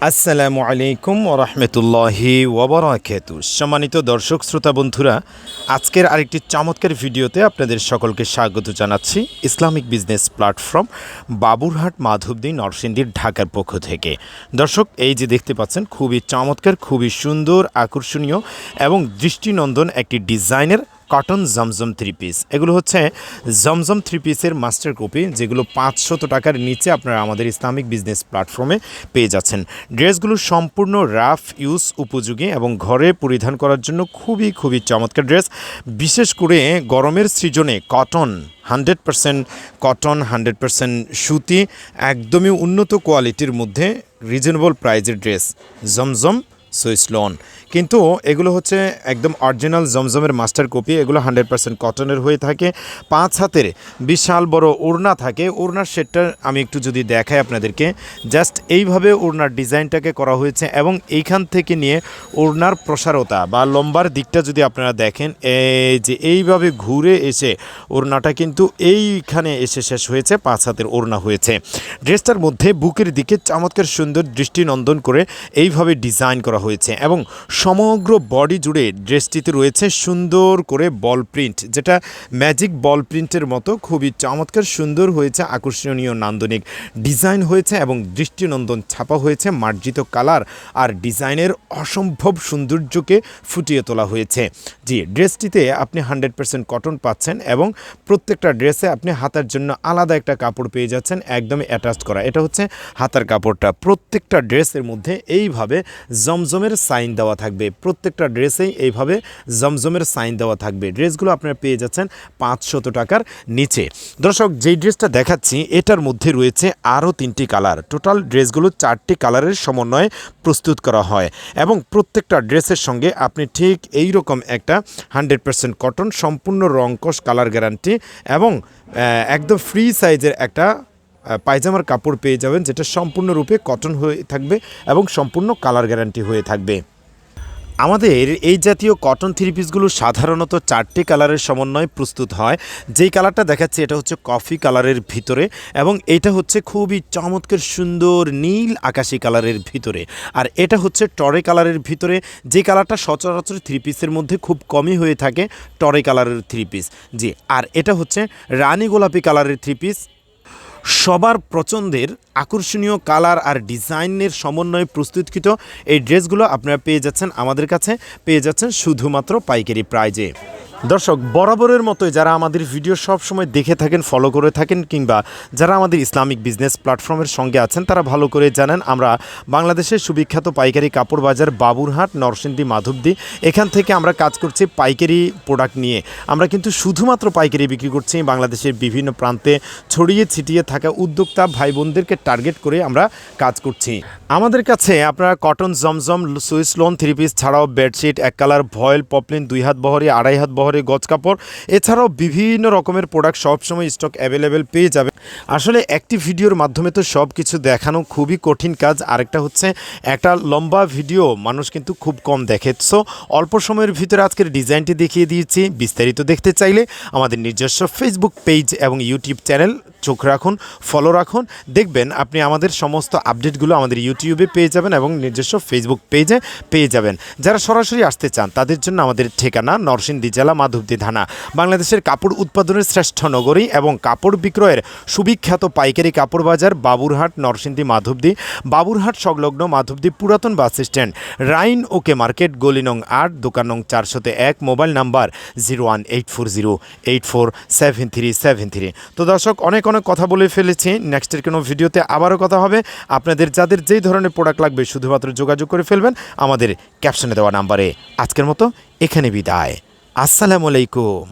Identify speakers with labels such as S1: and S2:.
S1: আসসালামু আলাইকুম ওরহমতুল্লাহি ওবরাকাতু সম্মানিত দর্শক, শ্রোতা, বন্ধুরা, আজকের আরেকটি চমৎকার ভিডিওতে আপনাদের সকলকে স্বাগত জানাচ্ছি Islamic business platform Baburhat Madhabdi নরসিংদীর ঢাকার পক্ষ থেকে। দর্শক, এই যে দেখতে পাচ্ছেন, খুবই চমৎকার, খুবই সুন্দর, আকর্ষণীয় এবং দৃষ্টিনন্দন একটি ডিজাইনের কটন জমজম থ্রি পিস এগুলো হচ্ছে জমজম থ্রি পিসের মাস্টার কপি যেগুলো পাঁচশত টাকার নিচে আপনারা আমাদের ইসলামিক বিজনেস প্ল্যাটফর্মে পেয়ে যাচ্ছেন। ড্রেসগুলো সম্পূর্ণ রাফ ইউজ উপযোগী এবং ঘরে পরিধান করার জন্য খুবই খুবই চমৎকার ড্রেস বিশেষ করে গরমের সৃজনে cotton hundred percent cotton hundred percent সুতি, একদমই উন্নত কোয়ালিটির মধ্যে রিজনেবল প্রাইজের ড্রেস জমজম সুইসলন। কিন্তু এগুলো হচ্ছে একদম অরিজিনাল জমজমের মাস্টার কপি এগুলো হান্ড্রেড পার্সেন্ট কটনের হয়ে থাকে। পাঁচ হাতের বিশাল বড় ওড়না থাকে। ওড়নার সেটটা আমি একটু যদি দেখাই আপনাদেরকে জাস্ট এইভাবে ওড়নার ডিজাইনটাকে করা হয়েছে এবং এইখান থেকে নিয়ে ওড়নার প্রসারতা বা লম্বার দিকটা যদি আপনারা দেখেন, এই যে এইভাবে ঘুরে এসে ওড়নাটা কিন্তু এইখানে এসে শেষ হয়েছে, পাঁচ হাতের ওড়না হয়েছে। ড্রেসটার মধ্যে বুকের দিকে চমৎকার সুন্দর দৃষ্টিনন্দন করে এইভাবে ডিজাইন করা হয়েছে এবং সমগ্র বডি জুড়ে ড্রেসটিতে রয়েছে সুন্দর করে বল প্রিন্ট, যেটা ম্যাজিক বল প্রিন্টের মতো খুবই চমৎকার, সুন্দর হয়েছে, আকর্ষণীয়, নান্দনিক ডিজাইন হয়েছে এবং দৃষ্টিনন্দন ছাপা হয়েছে, মার্জিত কালার আর ডিজাইনের অসম্ভব সৌন্দর্যকে ফুটিয়ে তোলা হয়েছে। জি, ড্রেসটিতে আপনি হান্ড্রেড পার্সেন্ট কটন পাচ্ছেন এবং প্রত্যেকটা ড্রেসে আপনি হাতার জন্য আলাদা একটা কাপড় পেয়ে যাচ্ছেন, একদমই অ্যাটাচ করা। এটা হচ্ছে হাতার কাপড়টা। প্রত্যেকটা ড্রেসের মধ্যে এইভাবে জমজমের সাইন দেওয়া থাকবে। প্রত্যেকটা ড্রেসেই এইভাবে জমজমের সাইন দেওয়া থাকবে। ড্রেসগুলো আপনারা পেয়ে যাচ্ছেন পাঁচশত টাকার নিচে। দর্শক, যেই ড্রেসটা দেখাচ্ছি, এটার মধ্যে রয়েছে আরও তিনটি কালার। টোটাল ড্রেসগুলো চারটি কালারের সমন্বয়ে প্রস্তুত করা হয় এবং প্রত্যেকটা ড্রেসের সঙ্গে আপনি ঠিক এই রকম একটা হান্ড্রেড পার্সেন্ট কটন সম্পূর্ণ রংকশ কালার গ্যারান্টি এবং একদম ফ্রি সাইজের একটা পায়জামার কাপড় পেয়ে যাবেন, যেটা সম্পূর্ণরূপে কটন হয়ে থাকবে এবং সম্পূর্ণ কালার গ্যারান্টি হয়ে থাকবে। আমাদের এই জাতীয় কটন থ্রি পিসগুলো সাধারণত চারটি কালারের সমন্বয়ে প্রস্তুত হয়। যেই কালারটা দেখাচ্ছি, এটা হচ্ছে কফি কালারের ভিতরে এবং এটা হচ্ছে খুবই চমৎকার, সুন্দর, নীল আকাশি কালারের ভিতরে। আর এটা হচ্ছে টরে কালারের ভিতরে, যে কালারটা সচরাচর থ্রি পিসের মধ্যে খুব কমই হয়ে থাকে, টরে কালারের থ্রি পিস জি, আর এটা হচ্ছে রানী গোলাপি কালারের থ্রি পিস সবার পছন্দের আকর্ষণীয় কালার আর ডিজাইনের সমন্বয়ে প্রস্তুতকৃত এই ড্রেসগুলো আপনারা পেয়ে যাচ্ছেন আমাদের কাছে। পেয়ে যাচ্ছেন শুধুমাত্র পাইকারি প্রাইজে। দর্শক, বরাবরের মতোই যারা আমাদের ভিডিও সব সময় দেখে থাকেন ফলো করে থাকেন কিংবা যারা আমাদের ইসলামিক বিজনেস প্ল্যাটফর্মের সঙ্গে আছেন, তারা ভালো করে জানেন আমরা বাংলাদেশের সুবিখ্যাত পাইকারি কাপড় বাজার বাবুরহাট, নরসিংদী, মাধবদী, এখান থেকে আমরা কাজ করছি পাইকারি প্রোডাক্ট নিয়ে। আমরা কিন্তু শুধুমাত্র পাইকারি বিক্রি করছি বাংলাদেশের বিভিন্ন প্রান্তে। ছড়িয়ে ছিটিয়ে থাকা উদ্যোক্তা ভাই বোনদেরকে টার্গেট করে আমরা কাজ করছি। আমাদের কাছে আপনারা cotton Zamzam Swiss lawn three piece ছাড়াও বেডশিট এক কালার ভয়েল পপলিন দুই হাত বহরে, আড়াই হাত বহরে, গজ কাপড়, এছাড়াও বিভিন্ন রকমের প্রোডাক্ট সবসময় স্টক অ্যাভেলেবেল পেয়ে যাবে আসলে একটি ভিডিওর মাধ্যমে তো সব কিছু দেখানো খুবই কঠিন কাজ, আরেকটা হচ্ছে একটা লম্বা ভিডিও, মানুষ কিন্তু খুব কম দেখে। সো অল্প সময়ের ভিতরে আজকের ডিজাইনটি দেখিয়ে দিয়েছি। বিস্তারিত দেখতে চাইলে আমাদের নিজস্ব ফেসবুক পেজ এবং ইউটিউব চ্যানেল চোখ রাখুন ফলো রাখুন, দেখবেন আপনি আমাদের সমস্ত আপডেটগুলো আমাদের ইউটিউবে পেয়ে যাবেন এবং নিজস্ব ফেসবুক পেজে পেয়ে যাবেন। যারা সরাসরি আসতে চান, তাদের জন্য আমাদের ঠিকানা নরসিংদী জেলা, মাধবদী থানা। বাংলাদেশের কাপড় উৎপাদনের শ্রেষ্ঠ নগরী এবং কাপড় বিক্রয়ের সুবিখ্যাত পাইকারি কাপড় বাজার বাবুরহাট, নরসিংদী, মাধবদী। বাবুরহাট সংলগ্ন মাধবদী পুরাতন বাস স্ট্যান্ড, রাইন ওকে মার্কেট, গলি নং আট, দোকান নং চারশোতে এক, mobile number zero one eight four zero eight four seven three seven three. তো দর্শক, অনেক অনেক কথা বলে ফেলেছি। নেক্সটের কোনো ভিডিওতে আবারও কথা হবে। আপনাদের যাদের যেই ধরনের প্রোডাক্ট লাগবে শুধুমাত্র যোগাযোগ করে ফেলবেন আমাদের ক্যাপশনে দেওয়া নাম্বারে আজকের মতো এখানে বিদায়। আসসালামু আলাইকুম।